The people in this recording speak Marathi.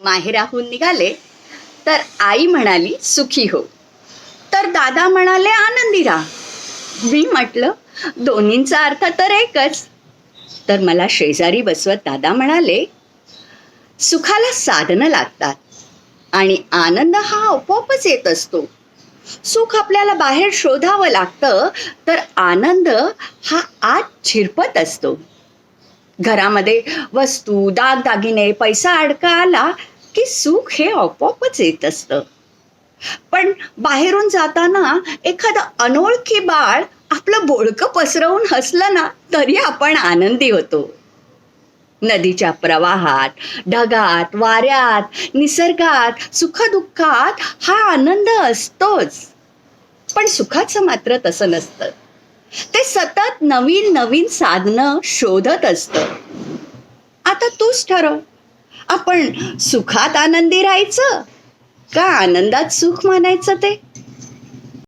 माहेराहून निघाले. तर आई म्हणाली सुखी हो. तर दादा म्हणाले आनंदी राहा मी म्हटलं दोन्हींचा अर्थ तर एकच. तर मला शेजारी बसवत दादा म्हणाले सुखाला साधनं लागतात आणि आनंद हा आपोआपच येत असतो. सुख आपल्याला बाहेर शोधावं लागतं तर आनंद हा आत झिरपत असतो. घरामध्ये वस्तू दागदागिने पैसा अडका आला की सुख हे आपोआपच येत असतं. पण बाहेरून जाताना एखादं अनोळखी बाळ आपलं बोळकं पसरवून हसलं ना तरी आपण आनंदी होतो. नदीच्या प्रवाहात ढगात वाऱ्यात निसर्गात सुखदुःखात हा आनंद असतोच. पण सुखाचं मात्र तसं नसतं. ते सतत नवीन नवीन साधनं शोधत असतं. आता तूच ठरव. आपण सुखात आनंदी राहायचं का आनंदात सुख मानायचं ते?